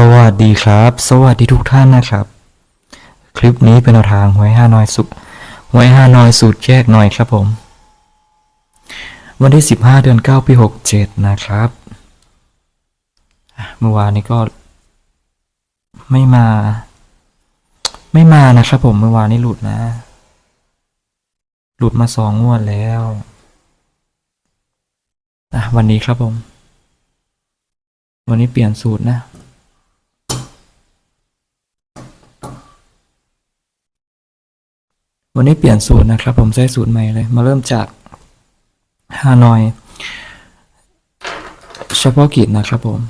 สวัสดีครับ สวัสดีทุกท่านนะครับ คลิปนี้เป็นแนวทางหวยห้าน้อยสุดหวยห้าน้อยสูตรแยกหน่อยครับผม วันที่ 15 เดือน 9 ปี 67 นะครับ เมื่อวานนี้ก็ ไม่มา ไม่มานะครับผมเมื่อวานนี้หลุดนะ หลุดมาสองงวดแล้วอะวันนี้ครับผม วันนี้เปลี่ยนสูตรนะ วันนี้เปลี่ยนสูตรนะครับ ผมใช้สูตรใหม่เลย มาเริ่มจากฮานอยเฉพาะกิจนะครับผม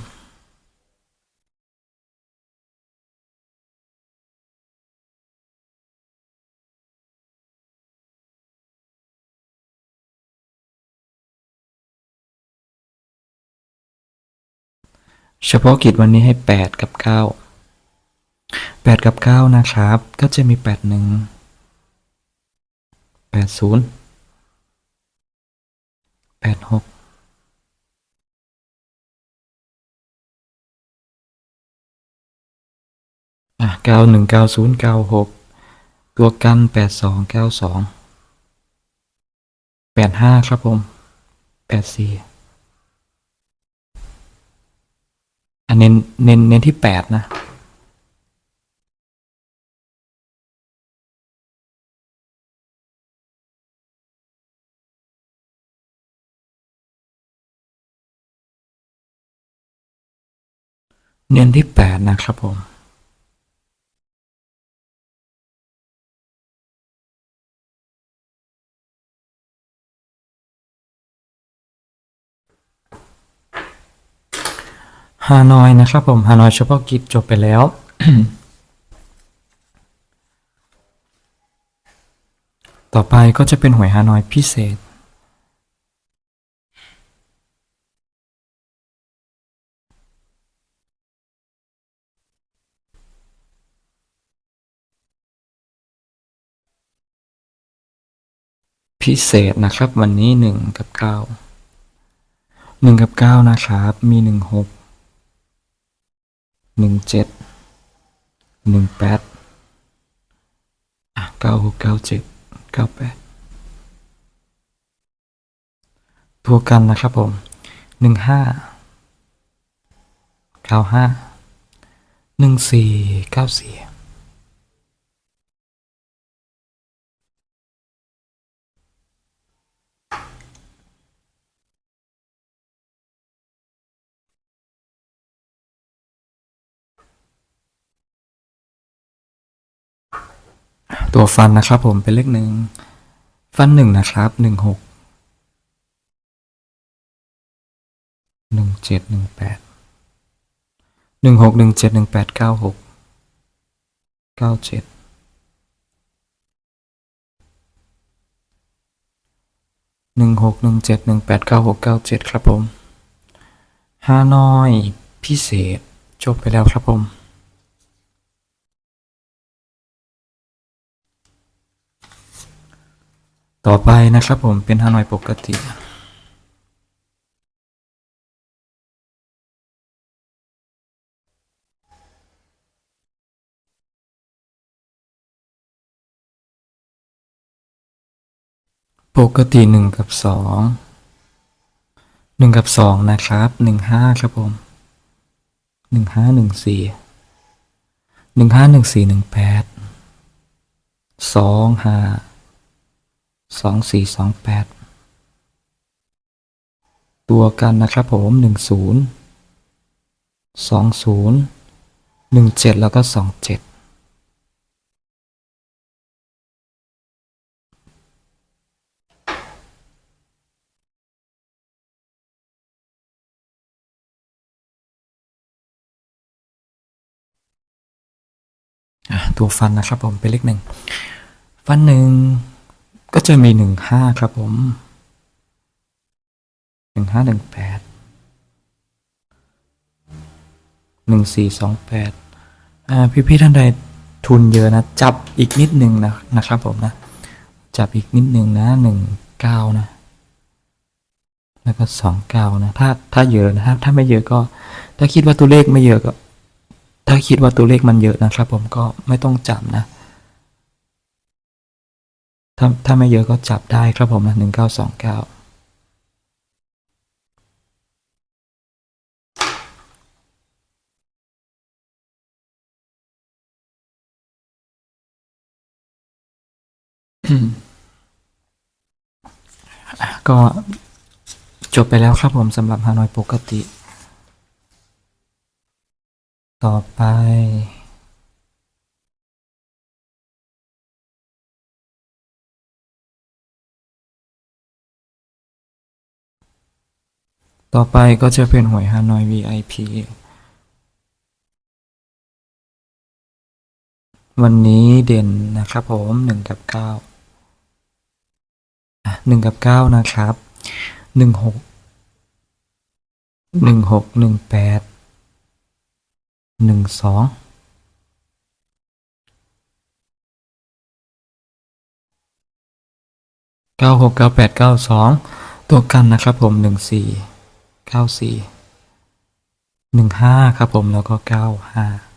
เฉพาะกิจวันนี้ให้ 8 กับ 9 8 กับ 9 นะครับ ก็จะมี 8 1 8 0 8 6อะ9 1 9 0 9 6ตัวกัน8 2 9 2 8 5ครับผม8 4อันเน้นเน้นเน้นที่แปดนะ เน้นที่แปดนะครับผมฮานอยนะครับผมฮานอยเฉพาะกิจจบไปแล้ว ต่อไปก็จะเป็นหวยฮานอยพิเศษ พิเศษนะครับ วันนี้ 1 กับ 9 1 กับ 9 นะครับ มี 1 6 1 7 1 8อะ9 6 9 7 9 8ทัวกันนะครับผม 1 5 9 5 1 4 9 4 ตัวฟันนะครับผมเป็นเลขหนึ่งฟันหนึ่งนะครับหนึ่งหกหนึ่งเจ็ดหนึ่งแปดหนึ่งหกหนึ่งเจ็ดหนึ่งแปดเก้าหกเก้าเจ็ดหนึ่งหกหนึ่งเจ็ดหนึ่งแปดเก้าหกเก้าเจ็ดครับผมฮานอย พิเศษ จบไปแล้วครับผม ต่อไปนะครับผมเป็นฮานอยปกติ ปกติหนึ่งกับสองหนึ่งกับสองนะครับหนึ่งห้าครับผมหนึ่งห้าหนึ่งสี่หนึ่งห้าหนึ่ง สองสี่สองแปดตัวกันนะครับผมหนึ่งศูนย์สองศูนย์หนึ่งเจ็ดแล้วก็สองเจ็ดตัวฟันนะครับผมเป็นเลขหนึ่งฟันหนึ่ง ก็จะมีหนึ่งห้าครับผมหนึ่งห้าหนึ่งแปดหนึ่งสี่สองแปดอ่าพี่พี่ๆท่านใดทุนเยอะนะ จับอีกนิดหนึ่งนะนะครับผมนะ จับอีกนิดหนึ่งนะหนึ่งเก้านะ แล้วก็สองเก้านะ ถ้าถ้าเยอะนะครับ ถ้าไม่เยอะก็ ถ้าคิดว่าตัวเลขไม่เยอะก็ ถ้าคิดว่าตัวเลขมันเยอะนะครับ ผมก็ไม่ต้องจับนะ ถ้าถ้าไม่เยอะก็จับได้ครับผมนะหนึ่งเก้าสองเก้าก็จบไปแล้วครับผมสำหรับฮานอยปกติ ต่อไป ต่อไปก็จะเป็นหวยฮานอย VIP วันนี้เด่นนะครับผมหนึ่งกับเก้าหนึ่งกับเก้านะครับหนึ่งหกหนึ่งหกหนึ่งแปดหนึ่งสองเก้าหกเก้าแปดเก้าสองตัวกันนะครับผมหนึ่งสี่ 94 15 ครับผมแล้วก็ 95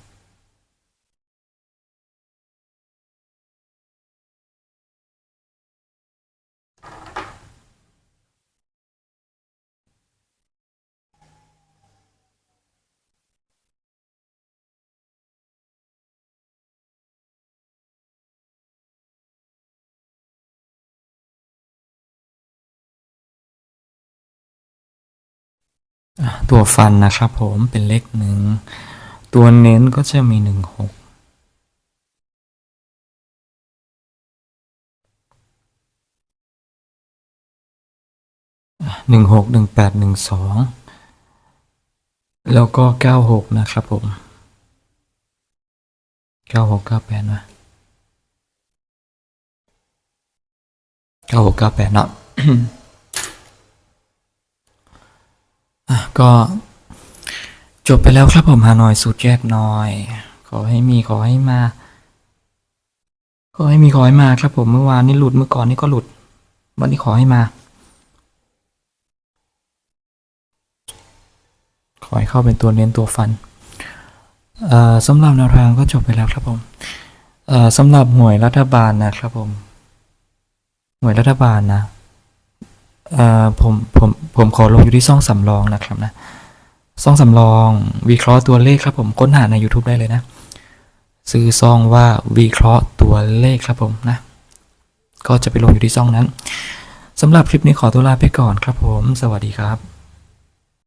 ตัวฟันนะครับผมเป็นเลขหนึ่ง ตัวเน้นก็จะมีหนึ่งหกหนึ่งหกหนึ่งแปดหนึ่งสองแล้วก็เก้าหกนะครับผมเก้าหกเก้าแปดนะเก้าหกเก้าแปดเนาะ อะ ก็จบไปแล้วครับผมฮานอยสูตรแยกน้อย ขอให้มีขอให้มา ขอให้มีขอให้มาครับผมเมื่อวานนี่หลุดเมื่อก่อนนี่ก็หลุด วันนี้ขอให้มา ขอให้เข้าเป็นตัวเน้นตัวฟันสำหรับแนวทางก็จบไปแล้วครับผมสำหรับหน่วยรัฐบาลนะครับผมหน่วยรัฐบาลนะ ผมผมผมขอลงอยู่ที่ซ่องสำรองนะครับนะซ่องสำรองวิเคราะห์ตัวเลขครับผมค้นหาใน YouTube ได้เลยนะซื้อซ่องว่าวิเคราะห์ตัวเลขครับผมนะ ก็จะไปลงอยู่ที่ซ่องนั้นสำหรับคลิปนี้ขอตัวลาไปก่อนครับผม สวัสดีครับ